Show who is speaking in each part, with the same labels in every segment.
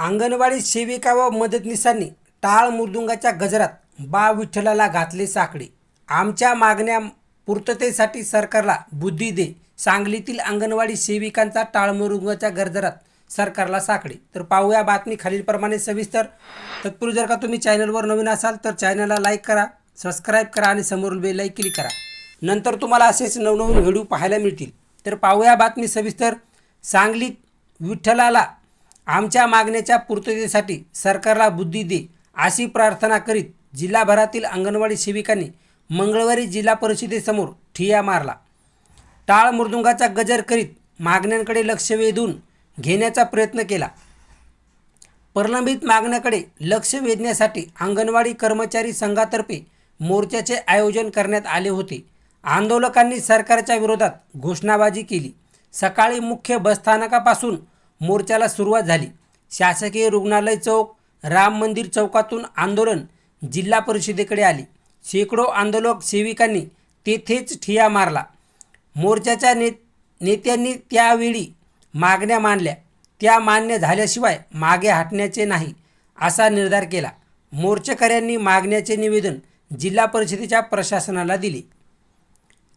Speaker 1: अंगणवाडी सेविका व मदतनीसांनी टाळ मृदुंगाच्या गजरात बा विठ्ठलाला घातले साकडे. आमच्या मागण्या पूर्ततेसाठी सरकारला बुद्धी दे. सांगलीतील अंगणवाडी सेविकांचा टाळ मृदुंगाच्या गजरात सरकारला साकडे. तर पाहूया बातमी खालीलप्रमाणे सविस्तर. तत्पूर्वी जर का तुम्ही चॅनलवर नवीन असाल तर चॅनलला लाईक करा सबस्क्राईब करा आणि समोरून बेल क्लिक करा. नंतर तुम्हाला असेच नवनवीन व्हिडिओ पाहायला मिळतील. तर पाहूया बातमी सविस्तर. सांगलीत विठ्ठलाला आमच्या मागण्याच्या पूर्ततेसाठी सरकारला बुद्धी दे अशी प्रार्थना करीत जिल्हाभरातील अंगणवाडी सेविकांनी मंगळवारी जिल्हा परिषदेसमोर ठिया मारला. टाळ मृदुंगाचा गजर करीत मागण्यांकडे लक्ष वेधून घेण्याचा प्रयत्न केला. प्रलंबित मागण्याकडे लक्ष वेधण्यासाठी अंगणवाडी कर्मचारी संघातर्फे मोर्चाचे आयोजन करण्यात आले होते. आंदोलकांनी सरकारच्या विरोधात घोषणाबाजी केली. सकाळी मुख्य बसस्थानकापासून मोर्चाला सुरुवात झाली. शासकीय रुग्णालय चौक राम मंदिर चौकातून आंदोलन जिल्हा परिषदेकडे आले. शेकडो आंदोलक सेविकांनी तेथेच ठिया मारला. मोर्चाच्या ने नेत्यांनी त्यावेळी मागण्या मांडल्या. त्या मान्य झाल्याशिवाय मागे हटण्याचे नाही असा निर्धार केला. मोर्चेकऱ्यांनी मागण्याचे निवेदन जिल्हा परिषदेच्या प्रशासनाला दिले.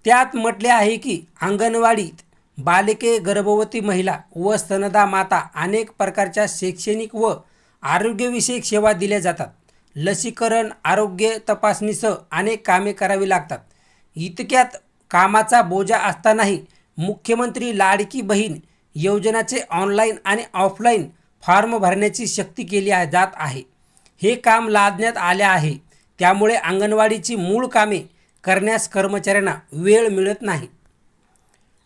Speaker 1: त्यात म्हटले आहे की अंगणवाडीत बालिके गर्भवती महिला व स्तनदा माता अनेक प्रकारच्या शैक्षणिक व आरोग्यविषयक सेवा दिल्या जातात. लसीकरण आरोग्य तपासणीसह अनेक कामे करावी लागतात. इतक्यात कामाचा बोजा असतानाही मुख्यमंत्री लाडकी बहीण योजनाचे ऑनलाईन आणि ऑफलाईन फॉर्म भरण्याची शक्ती केली जात आहे. हे काम लादण्यात आले आहे. त्यामुळे अंगणवाडीची मूळ कामे करण्यास कर्मचाऱ्यांना वेळ मिळत नाही.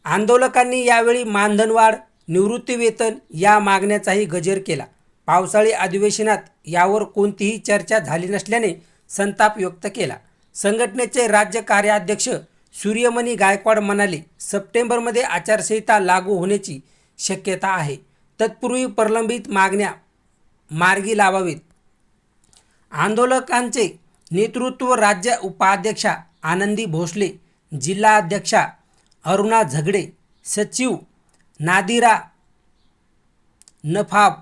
Speaker 1: आंदोलकांनी यावेळी मानधनवाढ निवृत्तीवेतन या मागण्याचाही गजर केला. पावसाळी अधिवेशनात यावर कोणतीही चर्चा झाली नसल्याने संताप व्यक्त केला. संघटनेचे राज्य कार्याध्यक्ष सूर्यमणी गायकवाड म्हणाले सप्टेंबरमध्ये आचारसंहिता लागू होण्याची शक्यता आहे. तत्पूर्वी प्रलंबित मागण्या मार्गी लावावीत. आंदोलकांचे नेतृत्व राज्य उपाध्यक्षा आनंदी भोसले जिल्हाध्यक्षा अरुणा झगडे सचिव नादिरा नफाब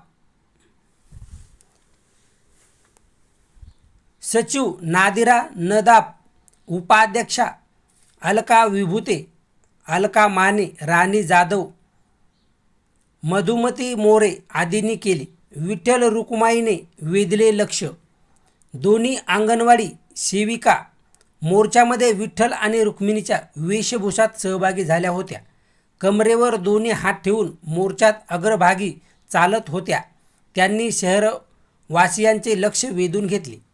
Speaker 1: सचिव नादिरा नदाब उपाध्यक्षा अलका विभूते अलका माने राणी जाधव मधुमती मोरे आदींनी केले. विठ्ठल रुक्माईने वेधले लक्ष. दोन्ही अंगणवाडी सेविका मोर्चामध्ये विठ्ठल आणि रुक्मिणीच्या वेशभूषात सहभागी झाल्या होत्या. कमरेवर दोन्ही हात ठेवून मोर्चात अग्रभागी चालत होत्या. त्यांनी शहरवासियांचे लक्ष वेधून घेतले.